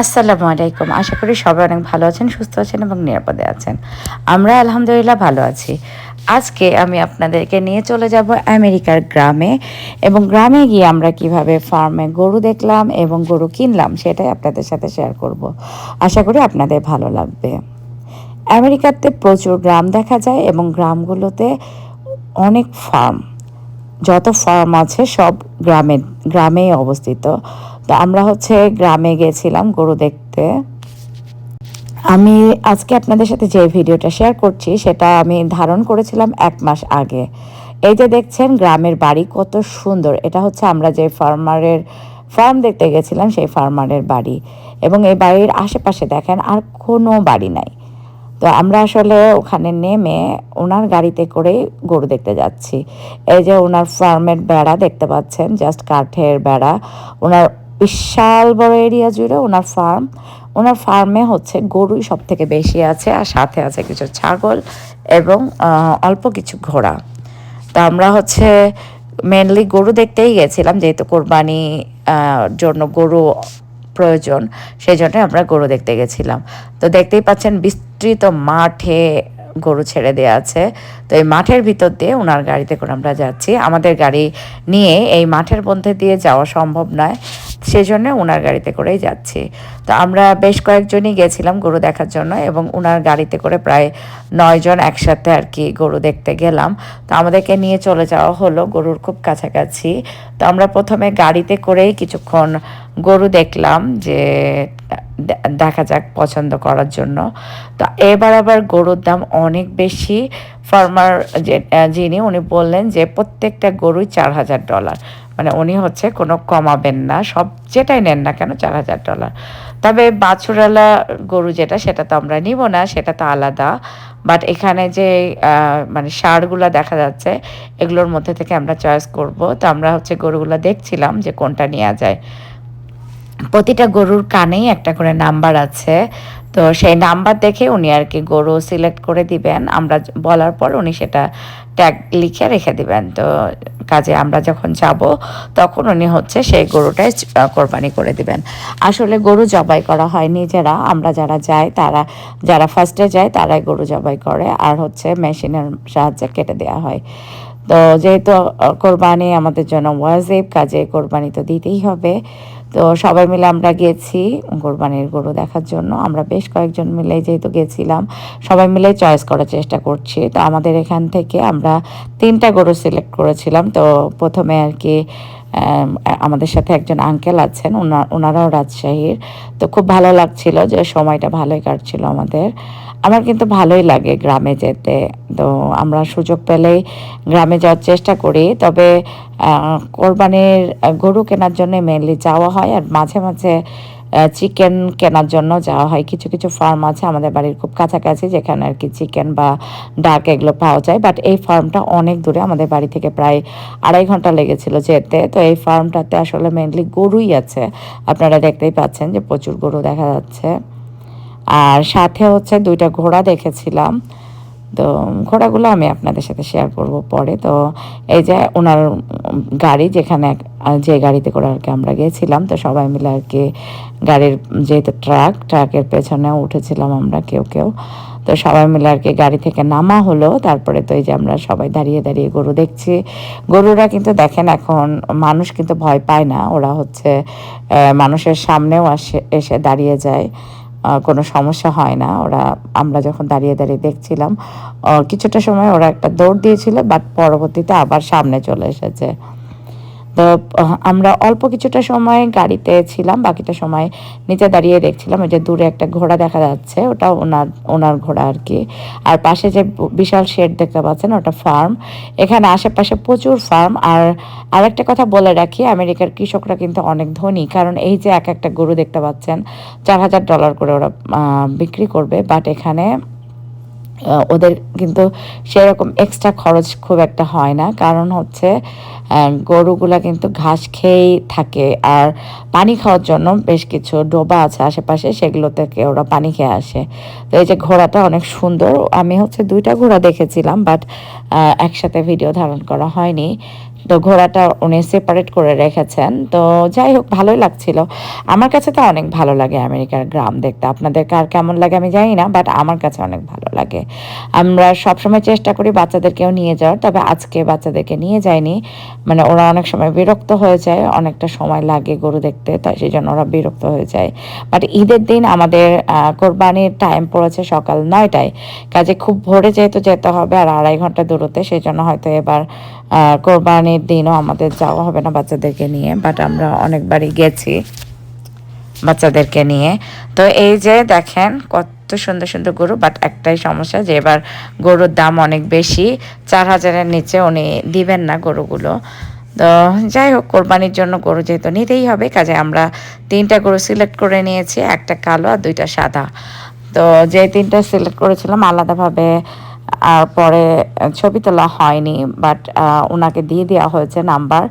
আসসালামু আলাইকুম। আশা করি সবাই অনেক ভালো আছেন, সুস্থ আছেন এবং নিরাপদে আছেন। আমরা আলহামদুলিল্লাহ ভালো আছি। আজকে আমি আপনাদেরকে নিয়ে চলে যাব আমেরিকার গ্রামে এবং গ্রামে গিয়ে আমরা কীভাবে ফার্মে গরু দেখলাম এবং গরু কিনলাম সেটাই আপনাদের সাথে শেয়ার করব। আশা করি আপনাদের ভালো লাগবে। আমেরিকাতে প্রচুর গ্রাম দেখা যায় এবং গ্রামগুলোতে অনেক ফার্ম, যত ফার্ম আছে সব গ্রামে, গ্রামেই অবস্থিত। তো আমরা হচ্ছে গ্রামে গেছিলাম গরু দেখতে। আমি আজকে আপনাদের সাথে যে ভিডিওটা শেয়ার করছি, সেটা আমি ধারণ করেছিলাম এক মাস আগে। এই যে দেখছেন, গ্রামের বাড়ি কত সুন্দর। এটা হচ্ছে আমরা যে ফার্মারের ফার্ম দেখতে গেছিলাম, সেই ফার্মারের বাড়ি। এবং এই বাড়ির আশেপাশে দেখেন, আর কোনো বাড়ি নাই। তো আমরা আসলে ওখানে নেমে ওনার গাড়িতে করেই গরু দেখতে যাচ্ছি। এই যে ওনার ফার্মের বেড়া দেখতে পাচ্ছেন জাস্ট কাঠের বেড়া। ওনার বিশাল বড় এরিয়া জুড়ে ওনার ফার্ম। ওনার ফার্মে হচ্ছে গরুই সব থেকে বেশি আছে আর সাথে আছে কিছু ছাগল এবং অল্প কিছু ঘোড়া। তো আমরা হচ্ছে মেনলি গরু দেখতেই গেছিলাম, যেহেতু কোরবানি জন্য গরু প্রয়োজন সেই জন্য আমরা গরু দেখতে গেছিলাম। তো দেখতেই পাচ্ছেন বিস্তৃত মাঠে গরু ছেড়ে দেওয়া আছে। তো এই মাঠের ভিতর দিয়ে ওনার গাড়িতে করে আমরা যাচ্ছি। আমাদের গাড়ি নিয়ে এই মাঠের মধ্যে দিয়ে যাওয়া সম্ভব নয়। সেজন্য ওনার গাড়িতে করেই যাচ্ছি। তো আমরা বেশ কয়েকজনই গেছিলাম গরু দেখার জন্য এবং ওনার গাড়িতে করে প্রায় নয়জন একসাথে আর কি গরু দেখতে গেলাম। তো আমাদেরকে নিয়ে চলে যাওয়া হলো গরুর খুব কাছাকাছি। তো আমরা প্রথমে গাড়িতে করেই কিছুক্ষণ গরু দেখলাম যে দেখা যাক পছন্দ করার জন্য। তো এবার আবার গরুর দাম অনেক বেশি। ফার্মার যিনি উনি বললেন যে প্রত্যেকটা গরুই চার হাজার ডলার। মানে উনি হচ্ছে কোনো কমাবেন না। সব যেটাই নেন না কেন চার হাজার ডলার। তবে বাছুরালা গরু যেটা, সেটা তো আমরা নিব না, সেটা তো আলাদা। বাট এখানে যে মানে সারগুলো দেখা যাচ্ছে, এগুলোর মধ্যে থেকে আমরা চয়েস করব। তো আমরা হচ্ছে গরুগুলো দেখছিলাম যে কোনটা নেওয়া যায়। প্রতিটা গরুর কানেই একটা করে নাম্বার আছে। তো সেই নাম্বার দেখে উনি আর কি গরু সিলেক্ট করে দিবেন। আমরা বলার পর উনি সেটা ট্যাগ লিখে রেখে দিবেন। তো কাজে আমরা যখন যাব, তখন উনি হচ্ছে সেই গরুটাই কোরবানি করে দিবেন। আসলে গরু জবাই করা হয় নিজেরা। আমরা যারা যাই, তারা যারা ফার্স্টে যায়, তারাই গরু জবাই করে। আর হচ্ছে মেশিনের সাহায্যে কেটে দেওয়া হয়। তো যেহেতু কোরবানি আমাদের জন্য ওয়াজিব কাজে কোরবানি তো দিতেই হবে। তো সবাই মিলে আমরা গেছি কোরবানির গরু দেখার জন্য। আমরা বেশ কয়েকজন মিলে যেহেতু গেছিলাম, সবাই মিলে চয়েস করার চেষ্টা করছি। তো আমাদের এখান থেকে আমরা তিনটা গরু সিলেক্ট করেছিলাম। তো প্রথমে আর কি আমাদের সাথে একজন আঙ্কেল আছেন ওনা- ওনারাও রাজশাহীর। তো খুব ভালো লাগছিল যে সময়টা ভালোই কাটছিল আমাদের। আমার কিন্তু ভালোই লাগে গ্রামে যেতে। তো আমরা সুযোগ পেলেই গ্রামে যাওয়ার চেষ্টা করি। তবে কোরবানির গরু কেনার জন্য মেনলি যাওয়া হয় আর মাঝে মাঝে চিকেন কেনার জন্য যাওয়া হয়। কিছু কিছু ফার্ম আছে আমাদের বাড়ির খুব কাছাকাছি যেখানে আর কি চিকেন বা ডাক এগুলো পাওয়া যায়। বাট এই ফার্মটা অনেক দূরে, আমাদের বাড়ি থেকে প্রায় আড়াই ঘণ্টা লেগেছিল যেতে। তো এই ফার্মটাতে আসলে মেনলি গরুই আছে। আপনারা দেখতেই পাচ্ছেন যে প্রচুর গরু দেখা যাচ্ছে। আর সাথে হচ্ছে দুইটা ঘোড়া দেখেছিলাম। তো ঘোড়াগুলো আমি আপনাদের সাথে শেয়ার করব পরে। তো এই যে ওনার গাড়ি যেখানে যে গাড়িতে করে আর কি আমরা গেছিলাম, তো সবাই মিলে আর কি গাড়ির যেহেতু ট্রাক, ট্রাকের পেছনে উঠেছিলাম আমরা কেউ কেউ। তো সবাই মিলে আর কি গাড়ি থেকে নামা হলো। তারপরে তো এই যে আমরা সবাই দাঁড়িয়ে দাঁড়িয়ে গরু দেখছি। গরুরা কিন্তু দেখেন এখন মানুষ কিন্তু ভয় পায় না। ওরা হচ্ছে মানুষের সামনেও আসে, এসে দাঁড়িয়ে যায়। কোনো সমস্যা হয় না। ওরা, আমরা যখন দাঁড়িয়ে দাঁড়িয়ে দেখছিলাম কিছুটা সময় ওরা একটা দৌড় দিয়েছিল বাট পরবর্তীতে আবার সামনে চলে এসেছে। তো আমরা অল্প কিছুটা সময় গাড়িতে ছিলাম, বাকিটা সময় নিচে দাঁড়িয়ে দেখছিলাম। ওই যে দূরে একটা ঘোড়া দেখা যাচ্ছে, ওটা ওনার ওনার ঘোড়া আর কি। আর পাশে যে বিশাল শেড দেখতে পাচ্ছেন, ওটা ফার্ম। এখানে আশেপাশে প্রচুর ফার্ম। আর আরেকটা কথা বলে রাখি, আমেরিকার কৃষকরা কিন্তু অনেক ধনী। কারণ এই যে এক একটা গরু দেখতে পাচ্ছেন, চার হাজার ডলার করে ওরা বিক্রি করবে। বাট এখানে ওদের কিন্তু সেরকম এক্সট্রা খরচ খুব একটা হয় না। কারণ হচ্ছে গরুগুলা কিন্তু ঘাস খেয়েই থাকে আর পানি খাওয়ার জন্য বেশ কিছু ডোবা আছে আশেপাশে, সেগুলো থেকে ওরা পানি খেয়ে আসে। তো এই যে ঘোড়াটা অনেক সুন্দর। আমি হচ্ছে দুইটা ঘোড়া দেখেছিলাম বাট একসাথে ভিডিও ধারণ করা হয়নি। তো ঘোড়াটা উনি সেপারেট করে রেখেছেন। তো যাই হোক, ভালোই লাগছিল। আমার কাছে তো অনেক ভালো লাগে আমেরিকার গ্রাম দেখতে। আপনাদের কার কেমন লাগে আমি জানি না বাট আমার কাছে অনেক ভালো লাগে। আমরা সবসময় চেষ্টা করি বাচ্চাদেরকেও নিয়ে যাওয়ার, তবে আজকে বাচ্চাদেরকে নিয়ে যাইনি। মানে ওরা অনেক সময় বিরক্ত হয়ে যায়, অনেকটা সময় লাগে গরু দেখতে তাই সেই জন্য ওরা বিরক্ত হয়ে যায়। বাট ঈদের দিন আমাদের কোরবানির টাইম পড়েছে সকাল নয়টায়। কাজে খুব ভোরে যেহেতু যেতে হবে আর আড়াই ঘণ্টা দূরত্বে, সেই জন্য হয়তো এবার কোরবানির দিনও আমাদের যাওয়া হবে না বাচ্চাদেরকে নিয়ে বাট আমরা অনেকবারই গেছি বাচ্চাদেরকে নিয়ে। তো এই যে দেখেন, কত সুন্দর সুন্দর গরু বাট একটাই সমস্যা যে এবার গরুর দাম অনেক বেশি, চার হাজারের নিচে উনি দিবেন না গরুগুলো। তো যাই হোক, কোরবানির জন্য গরু যেহেতু নিতেই হবে, কাজে আমরা তিনটা গরু সিলেক্ট করে নিয়েছি, একটা কালো আর দুইটা সাদা। তো যে তিনটা সিলেক্ট করেছিলাম, আলাদাভাবে আর পরে ছবি তোলা হয়নি বাট ওনাকে দিয়ে দেওয়া হয়েছে নাম্বার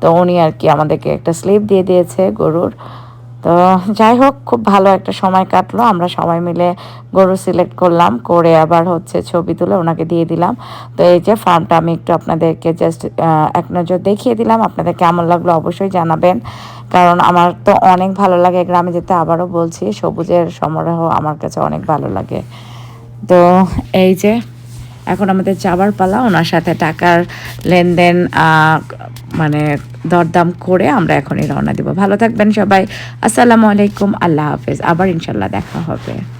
তো উনি আর কি আমাদেরকে একটা স্লিপ দিয়ে দিয়েছে গরুর। তো যাই হোক, খুব ভালো একটা সময় কাটলো। আমরা সবাই মিলে গরু সিলেক্ট করলাম, করে আবার হচ্ছে ছবি তুলে ওনাকে দিয়ে দিলাম। তো এই যে ফার্মটা আমি একটু আপনাদেরকে জাস্ট এক নজর দেখিয়ে দিলাম। আপনাদের কেমন লাগল অবশ্যই জানাবেন। কারণ আমার তো অনেক ভালো লাগে, গ্রামে যেতে আবারও বলছি, সবুজের সমারোহ আমার কাছে অনেক ভালো লাগে। তো এই যে এখন আমাদের যাবার পালা, ওনার সাথে টাকার লেনদেন মানে দরদাম করে আমরা এখনই রওনা দিব। ভালো থাকবেন সবাই। আসসালামু আলাইকুম। আল্লাহ হাফেজ। আবার ইনশাল্লাহ দেখা হবে।